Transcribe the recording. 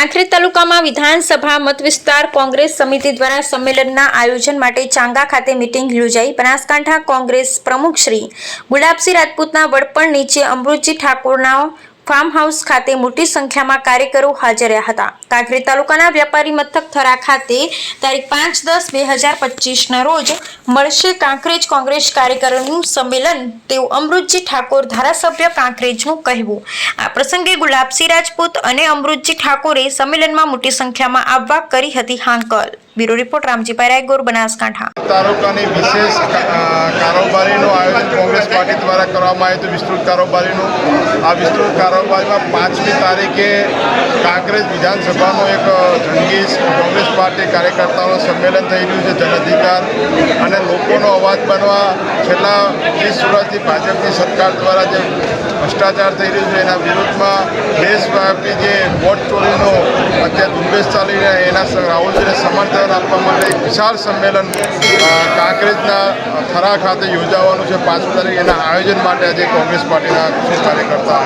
કાંકરેજ તાલુકામાં વિધાનસભા મત વિસ્તાર કોંગ્રેસ સમિતિ દ્વારા સંમેલનના આયોજન માટે ચાંગા ખાતે મિટિંગ યોજાઈ. બનાસકાંઠા કોંગ્રેસ પ્રમુખ શ્રી ગુલાબસિંહ રાજપૂતના વડપણ નીચે અમૃતજી ઠાકોરના ફાર્મ હાઉસ ખાતે મોટી સંખ્યામાં કાર્યકરો હાજર રહ્યા હતા. કાંકરી તાલુકાના વ્યાપારી મથક થરા ખાતે તારીખ પાંચ દસ બે હજાર પચીસના રોજ મળશે કાંકરેજ કોંગ્રેસ કાર્યકરોનું સંમેલન, તેવું અમૃતજી ઠાકોર ધારાસભ્ય કાંકરેજનું કહેવું. આ પ્રસંગે ગુલાબસિંહ રાજપૂત અને અમૃતજી ઠાકોરે સંમેલનમાં મોટી સંખ્યામાં આવવા કરી હતી હાંકલ. Bureau report Ramjibhai Raigor, Banaskantha. તાલુકાની વિશેષ કારોબારીનું આયોજન કોંગ્રેસ પાર્ટી દ્વારા કરવામાં આવ્યું હતું. વિસ્તૃત કારોબારીનું. આ વિસ્તૃત કારોબારીમાં પાંચમી તારીખે કાંકરેજ વિધાનસભાનું એક જંગી કોંગ્રેસ પાર્ટી કાર્યકર્તાઓનું સંમેલન થઈ રહ્યું છે, જનઅધિકાર. અને લોકોનો અવાજ બનવા છેલ્લા વીસ વર્ષથી ભાજપની સરકાર દ્વારા જે ભ્રષ્ટાચાર થઈ રહ્યું છે, એના વિરુદ્ધમાં દેશવ્યાપી જે વોટ ચોરીનો રહ્યા એના રાહુલજીને સમર્થન આપવા માટે એક વિશાળ સંમેલન કાંકરેજના થરા ખાતે યોજાવાનું છે. પાંચમી તારીખ એના આયોજન માટે આજે કોંગ્રેસ પાર્ટીના કાર્યકર્તા